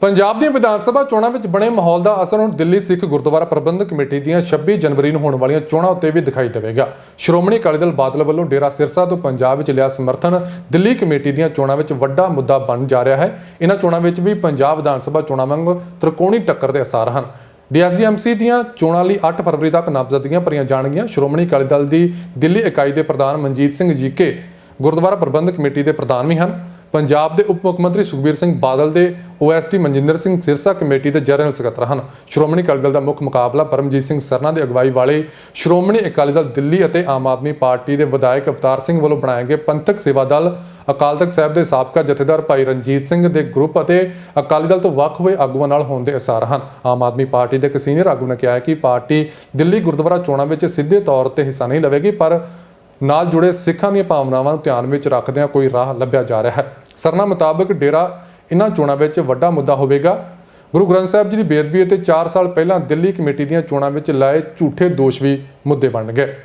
ਪੰਜਾਬ ਦੀਆਂ ਵਿਧਾਨ ਸਭਾ ਚੋਣਾਂ ਵਿੱਚ ਬਣੇ ਮਾਹੌਲ ਦਾ ਅਸਰ ਹੁਣ ਦਿੱਲੀ ਸਿੱਖ ਗੁਰਦੁਆਰਾ ਪ੍ਰਬੰਧਕ ਕਮੇਟੀ ਦੀਆਂ 26 ਜਨਵਰੀ ਨੂੰ ਹੋਣ ਵਾਲੀਆਂ ਚੋਣਾਂ ਉੱਤੇ ਵੀ ਦਿਖਾਈ ਦੇਵੇਗਾ। ਸ਼੍ਰੋਮਣੀ ਅਕਾਲੀ ਦਲ ਬਾਦਲ ਵੱਲੋਂ ਡੇਰਾ ਸਿਰਸਾ ਤੋਂ ਪੰਜਾਬ ਵਿੱਚ ਲਿਆ ਸਮਰਥਨ ਦਿੱਲੀ ਕਮੇਟੀ ਦੀਆਂ ਚੋਣਾਂ ਵਿੱਚ ਵੱਡਾ ਮੁੱਦਾ ਬਣ ਜਾ ਰਿਹਾ ਹੈ। ਇਹਨਾਂ ਚੋਣਾਂ ਵਿੱਚ ਵੀ ਪੰਜਾਬ ਵਿਧਾਨ ਸਭਾ ਚੋਣਾਂ ਵਾਂਗ ਤ੍ਰਿਕੋਣੀ ਟੱਕਰ ਦੇ ਅਸਾਰ ਹਨ। ਡੀਐਸਜੀਐਮਸੀ ਦੀਆਂ ਚੋਣਾਂ ਲਈ 8 ਫਰਵਰੀ ਤੱਕ ਨਾਮਜ਼ਦਗੀਆਂ ਭਰੀਆਂ ਜਾਣਗੀਆਂ। ਸ਼੍ਰੋਮਣੀ ਅਕਾਲੀ ਦਲ ਦੀ ਦਿੱਲੀ ਇਕਾਈ ਦੇ ਪ੍ਰਧਾਨ ਮਨਜੀਤ ਸਿੰਘ ਜੀਕੇ ਗੁਰਦੁਆਰਾ ਪ੍ਰਬੰਧਕ ਕਮੇਟੀ ਦੇ ਪ੍ਰਧਾਨ ਵੀ ਹਨ। ਪੰਜਾਬ ਦੇ ਉਪ ਮੁੱਖ ਮੰਤਰੀ ਸੁਖਬੀਰ ਸਿੰਘ ਬਾਦਲ ਦੇ ਓਐਸਟੀ ਮਨਜਿੰਦਰ ਸਿੰਘ ਸਿਰਸਾ ਕਮੇਟੀ ਦੇ ਜਨਰਲ ਸਕੱਤਰ ਹਨ। ਸ਼੍ਰੋਮਣੀ ਅਕਾਲੀ ਦਲ ਦਾ ਮੁੱਖ ਮੁਕਾਬਲਾ ਪਰਮਜੀਤ ਸਿੰਘ ਸਰਨਾ ਦੀ ਅਗਵਾਈ ਵਾਲੇ ਸ਼੍ਰੋਮਣੀ ਅਕਾਲੀ ਦਲ ਦਿੱਲੀ ਅਤੇ ਆਮ ਆਦਮੀ ਪਾਰਟੀ ਦੇ ਵਿਧਾਇਕ ਅਵਤਾਰ ਸਿੰਘ ਵੱਲੋਂ ਬਣਾਏ ਗਏ ਪੰਥਕ ਸੇਵਾ ਦਲ, ਅਕਾਲ ਤਖਤ ਸਾਹਿਬ ਦੇ ਸਾਬਕਾ ਜਥੇਦਾਰ ਭਾਈ ਰਣਜੀਤ ਸਿੰਘ ਦੇ ਗਰੁੱਪ ਅਤੇ ਅਕਾਲੀ ਦਲ ਤੋਂ ਵੱਖ ਹੋਏ ਆਗੂਆਂ ਨਾਲ ਹੋਣ ਦੇ ਅਸਾਰ ਹਨ। ਆਮ ਆਦਮੀ ਪਾਰਟੀ ਦੇ ਇੱਕ ਸੀਨੀਅਰ ਆਗੂ ਨੇ ਕਿਹਾ ਕਿ ਪਾਰਟੀ ਦਿੱਲੀ ਗੁਰਦੁਆਰਾ ਚੋਣਾਂ ਵਿੱਚ ਸਿੱਧੇ ਤੌਰ ਤੇ ਹਿੱਸਾ ਨਹੀਂ ਲਵੇਗੀ, ਪਰ ਨਾਲ ਜੁੜੇ ਸਿੱਖਾਂ ਦੀਆਂ ਭਾਵਨਾਵਾਂ ਨੂੰ ਧਿਆਨ ਵਿੱਚ ਰੱਖਦਿਆਂ ਕੋਈ ਰਾਹ ਲੱਭਿਆ ਜਾ ਰਿਹਾ ਹੈ। ਸਰਨਾ ਮੁਤਾਬਕ ਡੇਰਾ ਇਹਨਾਂ ਚੋਣਾਂ ਵਿੱਚ ਵੱਡਾ ਮੁੱਦਾ ਹੋਵੇਗਾ। ਗੁਰੂ ਗ੍ਰੰਥ ਸਾਹਿਬ ਜੀ ਦੀ ਬੇਅਦਬੀ ਅਤੇ 4 ਸਾਲ ਪਹਿਲਾਂ ਦਿੱਲੀ ਕਮੇਟੀ ਦੀਆਂ ਚੋਣਾਂ ਵਿੱਚ ਲਾਏ ਝੂਠੇ ਦੋਸ਼ ਵੀ ਮੁੱਦੇ ਬਣ ਗਏ।